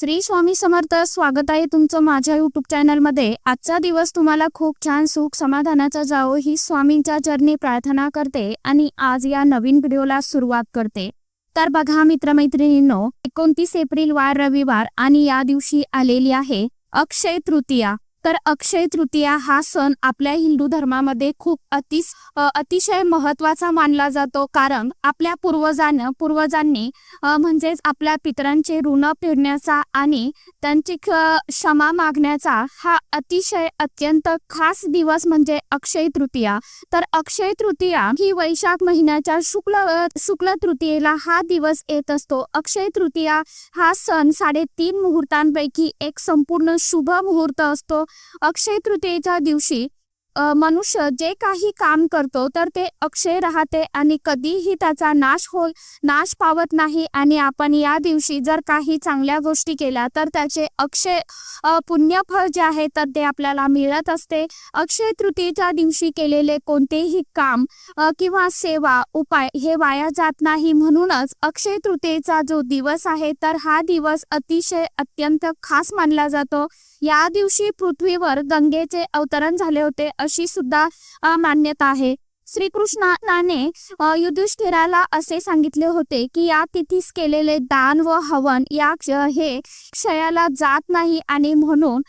श्री स्वामी समर्थ स्वागत आहे तुमचं माझ्या युट्यूब चॅनलमध्ये आजचा दिवस तुम्हाला खूप छान सुख समाधानाचा जावो ही स्वामींच्या चरणी प्रार्थना करते आणि आज या नवीन व्हिडिओला सुरुवात करते. तर बघा मित्रमैत्रिणींनो एकोणतीस एप्रिल वार रविवार आणि या दिवशी आलेली आहे अक्षय तृतीया. तर अक्षय तृतीया हा सण आपल्या हिंदू धर्मामध्ये खूप अतिस अतिशय महत्त्वाचा मानला जातो. कारण आपल्या पूर्वजानं पूर्वजांनी म्हणजेच आपल्या पितरांचे ऋण फेडण्याचा आणि त्यांची क्षमा मागण्याचा हा अतिशय अत्यंत खास दिवस म्हणजे अक्षय तृतीया. तर अक्षय तृतीया ही वैशाख महिन्याच्या शुक्ल शुक्ल तृतीयेला हा दिवस येत असतो. अक्षय तृतीया हा सण साडेतीन मुहूर्तांपैकी एक संपूर्ण शुभ मुहूर्त असतो. अक्षय तृतीयेच्या दिवशी मनुष्य जे काही काम करतो तर ते अक्षय राहते आणि कधीही त्याचा नाश हो नाश पावत नाही आणि आपण या दिवशी जर काही चांगल्या गोष्टी केल्या तर त्याचे अक्षय पुण्यफळ जे आहे तर ते आपल्याला मिळत असते. अक्षय तृतीयेच्या दिवशी केलेले कोणतेही काम किंवा सेवा उपाय हे वाया जात नाही. म्हणूनच अक्षय तृतीयेचा जो दिवस आहे तर हा दिवस अतिशय अत्यंत खास मानला जातो. या दिवशी पृथ्वीवर गंगेचे अवतरण झाले होते. अशी सुद्धा मान्यता आहे. श्रीकृष्णाने युधिष्ठिराला असे सांगितले होते की या तिथीस केलेले दान व हवन या क्ष- हे क्षयाला जात नाही आणि म्हणून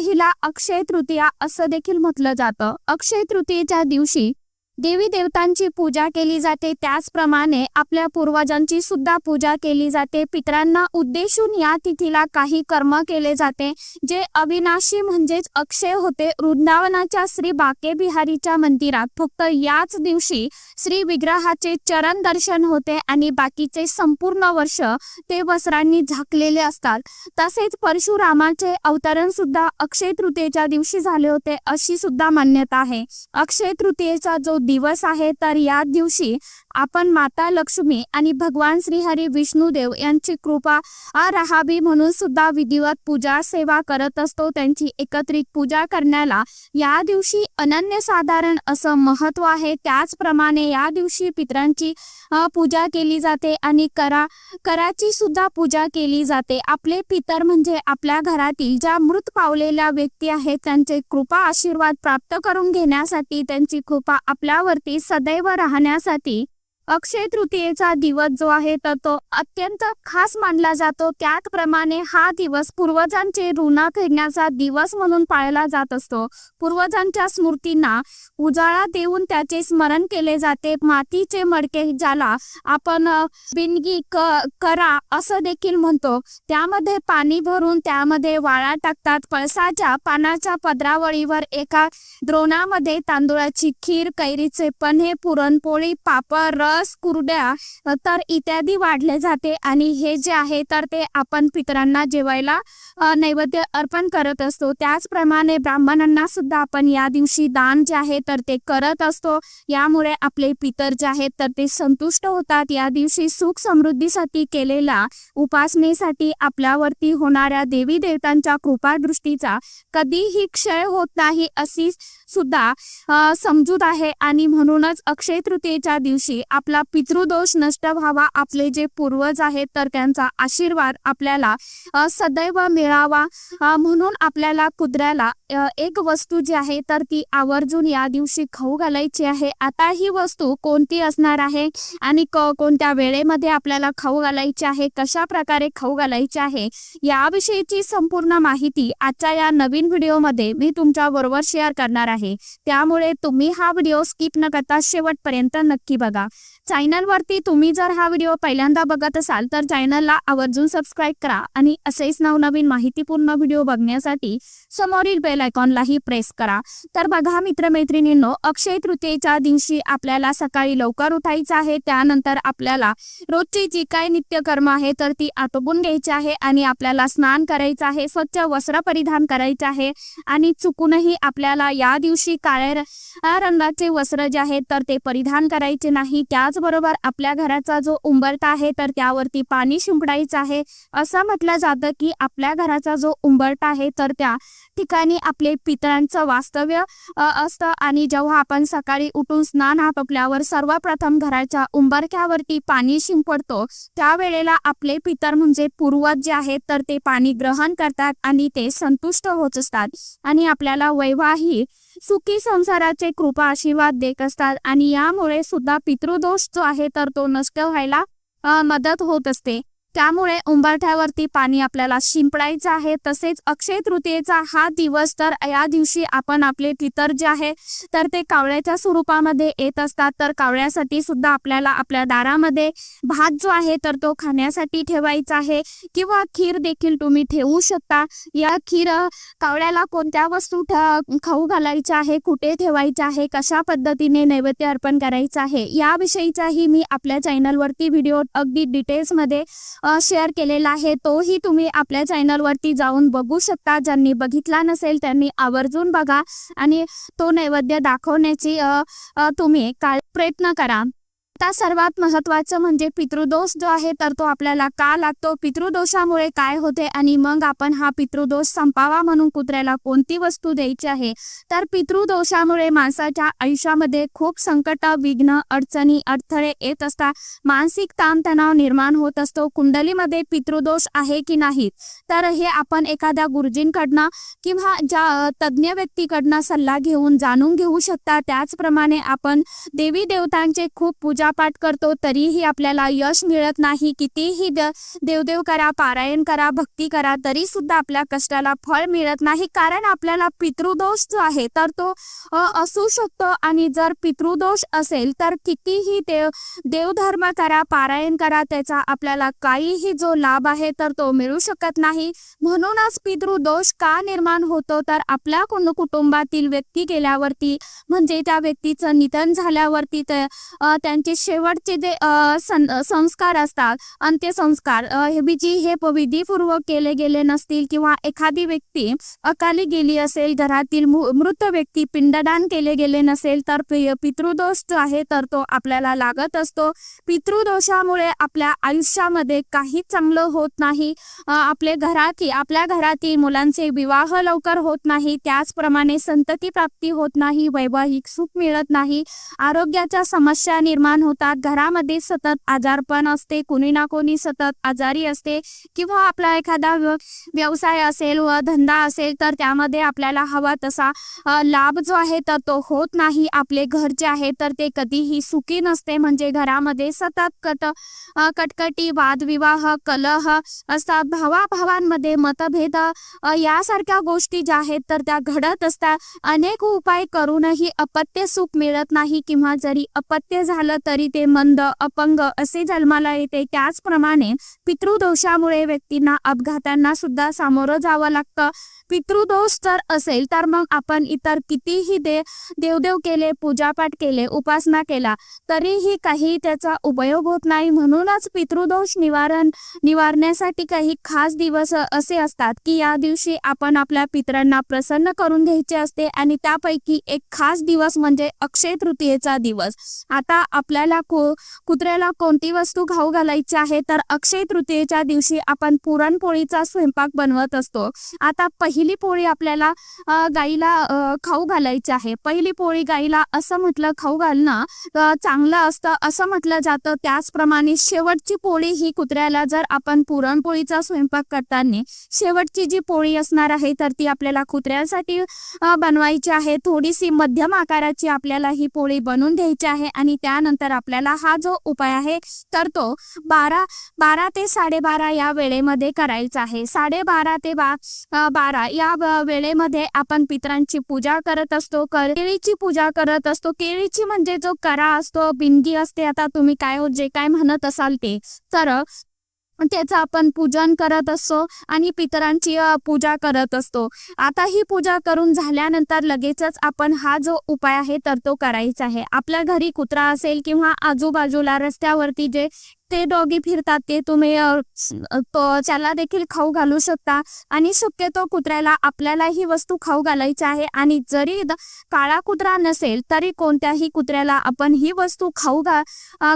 हिला अक्षय तृतीया असं देखील म्हटलं जातं. अक्षय तृतीयेच्या दिवशी देवी देवतांची पूजा केली जाते. त्याचप्रमाणे आपल्या पूर्वजांची सुद्धा पूजा केली जाते. पितरांना उद्देशून या तिथीला काही कर्म केले जाते जे अविनाशी म्हणजेच अक्षय होते. वृंदावनाच्या श्री बाके बिहारीच्या मंदिरात फक्त याच दिवशी श्री विग्रहाचे चरण दर्शन होते आणि बाकीचे संपूर्ण वर्ष ते वस्त्रांनी झाकलेले असतात. तसेच परशुरामाचे अवतरण सुद्धा अक्षय तृतीयेच्या दिवशी झाले होते अशी सुद्धा मान्यता आहे. अक्षय तृतीयेचा जो दिवस आहे तर या दिवशी आपण माता लक्ष्मी आणि भगवान श्रीहरी विष्णुदेव यांची कृपा राहावी म्हणून सुद्धा विधिवत पूजा सेवा करत असतो. त्यांची एकत्रित पूजा करण्याला या दिवशी अनन्यसाधारण असं महत्त्व आहे. त्याचप्रमाणे या दिवशी पितरांची पूजा केली जाते आणि करा कराची सुद्धा पूजा केली जाते. आपले पितर म्हणजे आपल्या घरातील ज्या मृत पावलेल्या व्यक्ती आहेत त्यांचे कृपा आशीर्वाद प्राप्त करून घेण्यासाठी त्यांची कृपा आपल्यावरती सदैव राहण्यासाठी अक्षय तृतीयेचा दिवस जो आहे तर तो अत्यंत खास मानला जातो. त्याचप्रमाणे हा दिवस पूर्वजांचे ऋण फेडण्याचा दिवस म्हणून पाळला जात असतो. पूर्वजांच्या स्मृतींना उजाळा देऊन त्याचे स्मरण केले जाते. मातीचे मडके ज्याला आपण बिनगी क करा असं देखील म्हणतो. त्यामध्ये पाणी भरून त्यामध्ये वाळा टाकतात. पळसाच्या पानाच्या पदरावळीवर एका द्रोणामध्ये तांदुळाची खीर कैरीचे पन्हे पुरणपोळी पापड रस कुरड्या तर इत्यादी वाढले जाते आणि हे जे आहे तर ते आपण पितरांना जेवायला नैवेद्य अर्पण करत असतो. त्याचप्रमाणे ब्राह्मणांना सुद्धा आपण या दिवशी दान जे आहे तर ते करत असतो. यामुळे आपले पितर जे आहेत तर ते संतुष्ट होतात. या दिवशी सुख समृद्धीसाठी केलेल्या उपासनेसाठी आपल्यावरती होणाऱ्या देवी देवतांच्या कृपादृष्टीचा कधीही क्षय होत नाही अशी सुद्धा समजूत आहे. आणि म्हणूनच अक्षय तृतीयेच्या दिवशी आपला पितृदोष नष्ट व्हावा आपले जे पूर्वज आहेत तर त्यांचा आशीर्वाद आपल्याला सदैव मिळावा. म्हणून आपल्याला कुत्र्याला एक वस्तू जी आहे तर ती आवर्जून या दिवशी खाऊ घालायची आहे. आता ही वस्तू कोणती असणार आहे? आणि कोणत्या वेळेमध्ये आपल्याला खाऊ घालायची आहे? कशा प्रकारे खाऊ घालायची आहे? याविषयीची संपूर्ण माहिती आजच्या या नवीन व्हिडिओमध्ये मी तुमच्या बरोबर शेअर करणार आहे. त्यामुळे तुम्ही हा व्हिडिओ स्किप न करता शेवटपर्यंत नक्की बघा. चॅनलवरती तुम्ही जर हा व्हिडिओ पहिल्यांदा बघत असाल तर चॅनलला आवर्जून सबस्क्राईब करा आणि असेच नवनवीन माहितीपूर्ण व्हिडिओ बघण्यासाठी समोरील बेल आयकॉनलाही प्रेस करा. तर बघा मित्रमैत्रिणींनो अक्षय तृतीयेच्या दिवशी आपल्याला सकाळी लवकर उठायचं आहे. त्यानंतर आपल्याला रोजची जी काय नित्यकर्म आहे तर ती आटोपून घ्यायची आहे आणि आपल्याला स्नान करायचं आहे स्वच्छ वस्त्र परिधान करायचे आहे आणि चुकूनही आपल्याला या दिवशी काळ्या रंगाचे वस्त्र जे आहे तर ते परिधान करायचे नाही. त्याच त्याचबरोबर आपल्या घराचा जो उंबरठा आहे तर त्यावरती पाणी शिंपडायचं आहे. असं म्हटलं जातं की आपल्या घराचा जो उंबरठा आहे तर त्या ठिकाणी आपले पितरांचं वास्तव्य असतं. आणि जेव्हा आपण सकाळी उठून स्नान आटोपल्यावर सर्वप्रथम घराच्या उंबरक्यावरती पाणी शिंपडतो त्यावेळेला आपले पितर म्हणजे पूर्वज जे आहेत तर ते पाणी ग्रहण करतात आणि ते संतुष्ट होत असतात. आणि आपल्याला वैवाहिक सुखी संसाराचे कृपा आशीर्वाद देत असतात. आणि यामुळे सुद्धा पितृदोष जो आहे तर तो नष्ट व्हायला मदत होत असते. त्यामुळे उंबरठ्यावरती पाणी आपल्याला शिंपडायचं आहे. तसेच अक्षय तृतीयेचा हा दिवस तर या दिवशी आपण आपले पितर जे आहे तर ते कावळ्याच्या स्वरूपामध्ये येत असतात. तर कावळ्यासाठी सुद्धा आपल्याला आपल्या दारामध्ये भात जो आहे तर तो खाण्यासाठी ठेवायचा आहे. किंवा खीर देखील तुम्ही ठेवू शकता. या खीर कावळ्याला कोणत्या वस्तू खाऊ घालायच्या आहे कुठे ठेवायचे आहे कशा पद्धतीने नैवेद्य अर्पण करायचं आहे याविषयीचाही मी आपल्या चॅनलवरती व्हिडिओ अगदी डिटेल्समध्ये शेअर केलेला आहे. तोही तुम्ही आपल्या चॅनलवरती जाऊन बघू शकता. ज्यांनी बघितला नसेल त्यांनी आवर्जून बघा. आणि तो नैवेद्य दाखवण्याची तुम्ही काळ प्रयत्न करा. आता सर्वात महत्वाचं म्हणजे पितृदोष जो आहे तर तो आपल्याला का लागतो? पितृदोषामुळे काय होते? आणि मग आपण हा पितृदोष संपावा म्हणून कुत्र्याला कोणती वस्तू द्यायची आहे? तर पितृदोषामुळे माणसाच्या आयुष्यामध्ये खूप संकट विघ्न अडचणी अडथळे येत असतात. मानसिक ताणतणाव निर्माण होत असतो. कुंडलीमध्ये पितृदोष आहे की नाही तर हे आपण एखाद्या गुरुजींकडनं किंवा ज्या तज्ज्ञ व्यक्तीकडनं सल्ला घेऊन जाणून घेऊ शकता. त्याचप्रमाणे आपण देवी देवतांचे खूप पूजा पूजापाठ करतो तरीही आपल्याला यश मिळत नाही. कितीही द देवदेव करा पारायण करा भक्ती करा तरी सुद्धा आपल्या कष्टाला फळ मिळत नाही. कारण आपल्याला पितृदोष जो आहे तर तो असू शकतो. आणि जर पितृदोष असेल तर कितीही देव देवधर्म करा पारायण करा त्याचा आपल्याला काहीही जो लाभ आहे तर तो मिळू शकत नाही. म्हणूनच पितृदोष का निर्माण होतो? तर आपल्या कुण- कुटुंबातील व्यक्ती गेल्यावरती म्हणजे त्या व्यक्तीचं निधन झाल्यावरती ते त्यांचे शेवटचे जे संस्कार असतात अंत्यसंस्कार हे बीजी हे विधीपूर्वक केले गेले नसतील किंवा एखादी व्यक्ती अकाली गेली असेल घरातील मृत व्यक्ती पिंडदान केले गेले नसेल तर पितृदोष आहे तर तो आपल्याला लागत असतो. पितृदोषामुळे आपल्या आयुष्यामध्ये काही चांगलं होत नाही. आपले घरातील आपल्या घरातील मुलांचे विवाह लवकर होत नाही. त्याचप्रमाणे संतती प्राप्ती होत नाही वैवाहिक सुख मिळत नाही. आरोग्याच्या समस्या निर्माण होतात. घरामध्ये सतत आजारपण असते. कोणी ना कोणी सतत आजारी असते. किंवा आपला एखादा व्यवसाय असेल व धंदा असेल तर त्यामध्ये आपल्याला हवा तसा लाभ जो आहे तर तो होत नाही. आपले घर जे आहे तर ते कधीही सुखी नसते. म्हणजे घरामध्ये सतत कट कटकटी वादविवाह कलह असतात. भावाभावांमध्ये मतभेद यासारख्या गोष्टी ज्या आहेत तर त्या घडत असतात. अनेक उपाय करूनही अपत्य सुख मिळत नाही. किंवा जरी अपत्य झालं तरी ते मंद अपंग असे जन्माला येते. त्याचप्रमाणे पितृदोषामुळे व्यक्तींना अपघातांना सुद्धा सामोरं जावं लागतं. पितृदोष जर असेल तर मग आपण इतर कितीही दे देवदेव केले पूजापाठ केले उपासना केला तरीही काही त्याचा उपयोग होत नाही. म्हणूनच पितृदोष निवारण निवारण्यासाठी काही खास दिवस असे असतात की या दिवशी आपण आपल्या पितरांना प्रसन्न करून घ्यायचे असते आणि त्यापैकी एक खास दिवस म्हणजे अक्षय तृतीयेचा दिवस. आता आपल्याला को कुत्र्याला कोणती वस्तू खाऊ घालायची आहे तर अक्षय तृतीयेच्या दिवशी आपण पुरणपोळीचा स्वयंपाक बनवत असतो. आता पहिली पोळी आपल्याला गाईला खाऊ घालायची आहे. पहिली पोळी गाईला असं म्हटलं खाऊ घालणं चांगलं असतं. असं म्हटलं जातं. त्याचप्रमाणे शेवटची पोळी ही कुत्र्याला जर आपण पुरणपोळीचा स्वयंपाक करताना शेवटची जी पोळी असणार आहे तर ती आपल्याला कुत्र्यासाठी बनवायची आहे. थोडीशी मध्यम आकाराची आपल्याला ही पोळी बनवून द्यायची आहे आणि त्यानंतर आपल्याला हा जो उपाय आहे तर तो बारा बारा ते साडेबारा या वेळेमध्ये करायचा आहे. साडेबारा ते बा बारा या वेळेमध्ये आपण पितरांची पूजा करत असतो केळीची पूजा करत असतो. केळीची म्हणजे जो करा असतो बिंदी असते. आता तुम्ही काय जे काय म्हणत असाल ते. तर त्याचं आपण पूजन करत असतो आणि पितरांची पूजा करत असतो. आता ही पूजा करून झाल्यानंतर लगेचच आपण हा जो उपाय आहे तर तो करायचा आहे. आपल्या घरी कुत्रा असेल किंवा आजूबाजूला रस्त्यावरती जे ते डॉगी फिरतात ते तुम्ही त्याला देखील खाऊ घालू शकता. आणि शक्यतो कुत्र्याला आपल्याला ही वस्तू खाऊ घालायची आहे. आणि जरी काळा कुत्रा नसेल तरी कोणत्याही कुत्र्याला आपण ही वस्तू खाऊ घा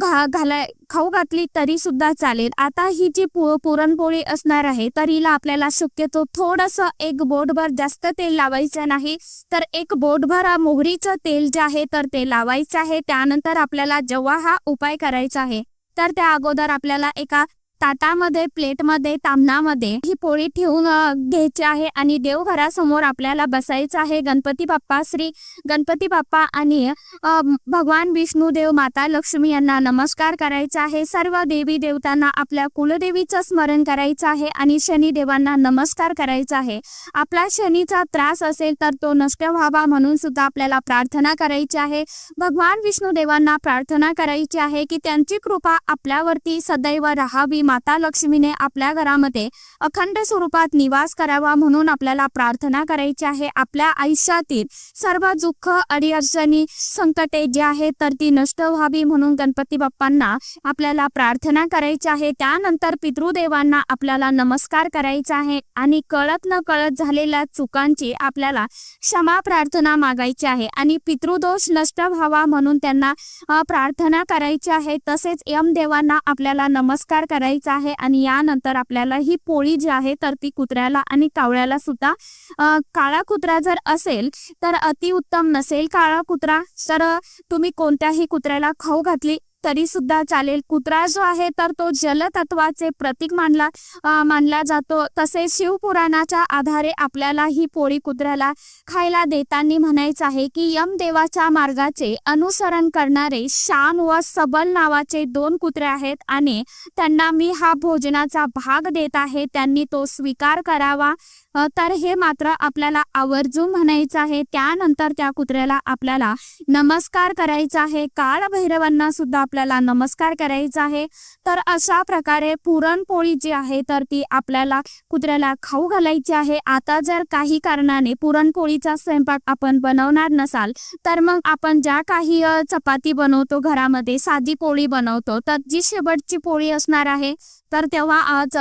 घा घालाय खाऊ घातली तरी सुद्धा चालेल. आता ही जी पु पुरणपोळी असणार आहे तर हिला आपल्याला शक्यतो थोडस एक बोटभर जास्त तेल लावायचं नाही. तर एक बोटभर मोहरीचं तेल जे आहे तर ते लावायचं आहे. त्यानंतर आपल्याला जेव्हा हा उपाय करायचा आहे तर त्या अगोदर आपल्याला एका ताटामध्ये प्लेटमध्ये तामणामध्ये ही पोळी ठेवून घ्यायची आहे आणि देवघरासमोर आपल्याला बसायचं आहे. गणपती बाप्पा श्री गणपती बाप्पा आणि भगवान भगवान विष्णुदेव माता लक्ष्मी यांना नमस्कार करायचा आहे. सर्व देवी देवतांना आपल्या कुलदेवीचं स्मरण करायचं आहे आणि शनिदेवांना नमस्कार करायचा आहे. आपला शनीचा त्रास असेल तर तो नष्ट व्हावा म्हणून सुद्धा आपल्याला प्रार्थना करायची आहे. भगवान विष्णू देवांना प्रार्थना करायची आहे की त्यांची कृपा आपल्यावरती सदैव राहावी माता लक्ष्मीने आपल्या घरामध्ये अखंड स्वरूपात निवास करावा म्हणून आपल्याला प्रार्थना करायची आहे. आपल्या आयुष्यातील सर्व दुःख अडीअडचणी संकटे जे आहेत तर ती नष्ट व्हावी म्हणून गणपती बाप्पांना आपल्याला प्रार्थना करायची आहे. त्यानंतर पितृदेवांना आपल्याला नमस्कार करायचा आहे आणि कळत न कळत झालेल्या चुकांची आपल्याला क्षमा प्रार्थना मागायची आहे आणि पितृदोष नष्ट व्हावा म्हणून त्यांना प्रार्थना करायची आहे. तसेच यमदेवांना आपल्याला नमस्कार करायचा आहे आणि यानंतर आपल्याला ही पोळी जी आहे तर ती कुत्र्याला आणि कावळ्याला सुद्धा काळा कुत्रा जर असेल तर अतिउत्तम नसेल काळा कुत्रा. तर तुम्ही कोणत्याही कुत्र्याला खाऊ घातली तरी सुद्धा चालेल. कुत्रा जो आहे तर तो जलतत्वाचे प्रतीक मानला मानला जातो. तसेच शिवपुराणाच्या आधारे आपल्याला ही पोळी कुत्र्याला खायला देताना म्हणायचं आहे की यमदेवाच्या मार्गाचे अनुसरण करणारे शान व सबल नावाचे दोन कुत्रे आहेत आणि त्यांना मी हा भोजनाचा भाग देत आहे त्यांनी तो स्वीकार करावा. तर हे मात्र आपल्याला आवर्जून म्हणायचं आहे. त्यानंतर त्या कुत्र्याला आपल्याला नमस्कार करायचा आहे. काळ भैरवांना सुद्धा आपल्याला नमस्कार करायचा आहे तर अशा प्रकारे पुरणपोळी जी आहे तर ती आपल्याला कुत्र्याला खाऊ घालायची आहे. आता जर काही कारणाने पुरणपोळीचा स्वयंपाक आपण बनवणार नसाल तर मग आपण ज्या काही चपाती बनवतो घरामध्ये साधी पोळी बनवतो तर जी शेवटची पोळी असणार आहे तर तेव्हा आज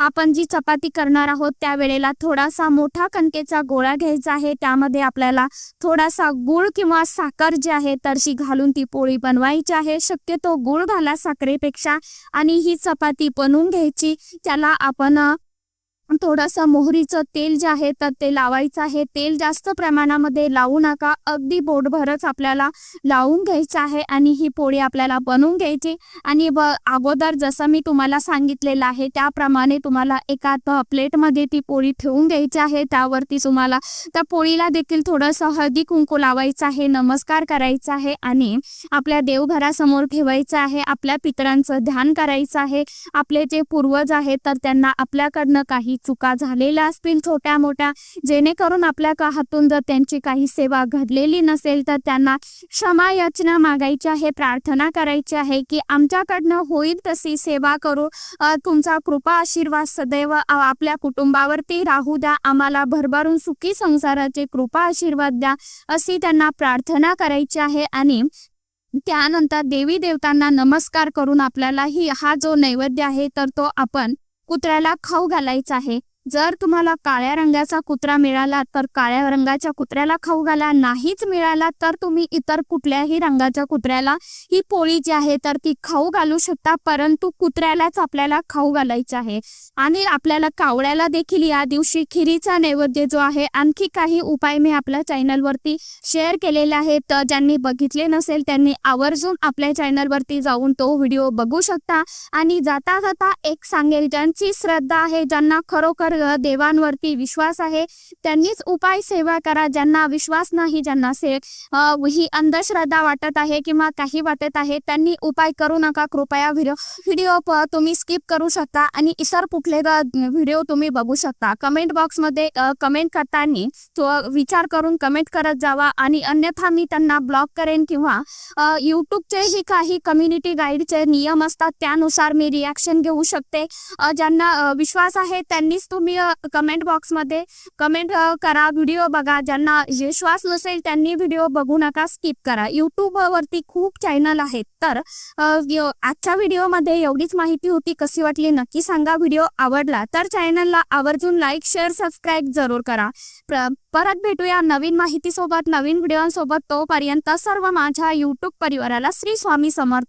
आपण जी चपाती करणार आहोत त्यावेळेला थोडासा मोठा कणकेचा गोळा घ्यायचा आहे. त्यामध्ये आपल्याला थोडासा गुळ किंवा साखर जी आहे तरशी घालून ती पोळी बनवायची आहे. शक्यतो गुळ घाला साखरेपेक्षा आणि ही चपाती बनवून घ्यायची. त्याला आपण अ, थोडंसं मोहरीचं तेल जे आहे तर ते लावायचं आहे. तेल जास्त प्रमाणामध्ये लावू नका. अगदी बोटभरच आपल्याला लावून घ्यायचं आहे आणि ही पोळी आपल्याला बनवून घ्यायची. आणि ब अगोदर जसं मी तुम्हाला सांगितलेलं आहे त्याप्रमाणे तुम्हाला एका प्लेटमध्ये ती पोळी ठेवून घ्यायची आहे. त्यावरती तुम्हाला त्या पोळीला देखील थोडंसं हळदी कुंकू लावायचं आहे नमस्कार करायचा आहे आणि आपल्या देवघरासमोर ठेवायचं आहे. आपल्या पितरांचं ध्यान करायचं आहे. आपले जे पूर्वज आहेत तर त्यांना आपल्याकडनं काही चुका झालेल्या असतील छोट्या मोठ्या जेणेकरून आपल्या का हातून जर त्यांची काही सेवा घडलेली नसेल तर त्यांना क्षमा याचना मागायची आहे प्रार्थना करायची आहे की आमच्याकडनं होईल तशी सेवा करू. तुमचा कृपा आशीर्वाद सदैव आपल्या कुटुंबावरती राहू द्या. आम्हाला भरभरून सुखी संसाराचे कृपा आशीर्वाद द्या अशी त्यांना प्रार्थना करायची आहे आणि त्यानंतर देवी देवतांना नमस्कार करून आपल्याला ही हा जो नैवेद्य आहे तर तो आपण कुत्र्याला खाऊ घालायचा आहे. जर तुम्हाला काळ्या रंगाचा कुत्रा मिळाला तर काळ्या रंगाच्या कुत्र्याला खाऊ घाला. नाहीच मिळाला तर तुम्ही इतर कुठल्याही रंगाच्या कुत्र्याला ही पोळी जी आहे तर ती खाऊ घालू शकता परंतु कुत्र्यालाच आपल्याला खाऊ घालायचं आहे. आणि आपल्याला कावळ्याला देखील या दिवशी खिरीचा नैवेद्य जो आहे आणखी काही उपाय मी आपल्या चॅनलवरती शेअर केलेले आहेत. तर ज्यांनी बघितले नसेल त्यांनी आवर्जून आपल्या चॅनलवरती जाऊन तो व्हिडिओ बघू शकता. आणि जाता जाता एक सांगेल ज्यांची श्रद्धा आहे ज्यांना खरोखर अ, देवांवरती विश्वास आहे. त्यांनीच उपाय सेवा करा ज्यांना विश्वास नाही ज्यांना से ही अंधश्रद्धा वाटत आहे किंवा काही वाटत आहे त्यांनी उपाय करू नका. कृपया व्हिडिओ व्हिडिओ तुम्ही स्किप करू शकता आणि इतर कुठले व्हिडिओ तुम्ही बघू शकता. कमेंट बॉक्समध्ये कमेंट करताना तो विचार करून कमेंट करत जावा आणि अन्यथा मी त्यांना ब्लॉक करेन किंवा अ, काही कम्युनिटी गाईडचे नियम असतात त्यानुसार मी रिॲक्शन घेऊ शकते. ज्यांना विश्वास आहे त्यांनीच तो तुम्ही कमेंट बॉक्समध्ये कमेंट करा. व्हिडिओ बघा. ज्यांना विश्वास नसेल त्यांनी व्हिडिओ बघू नका. स्किप करा. यूट्यूबवरती खूप चॅनल आहेत. तर आजच्या व्हिडिओमध्ये एवढीच माहिती होती. कशी वाटली नक्की सांगा. व्हिडिओ आवडला तर चॅनलला आवर्जून लाईक शेअर सबस्क्राईब जरूर करा. परत भेटूया नवीन माहितीसोबत नवीन व्हिडिओसोबत तोपर्यंत सर्व माझ्या यूट्यूब परिवाराला श्री स्वामी समर्थ.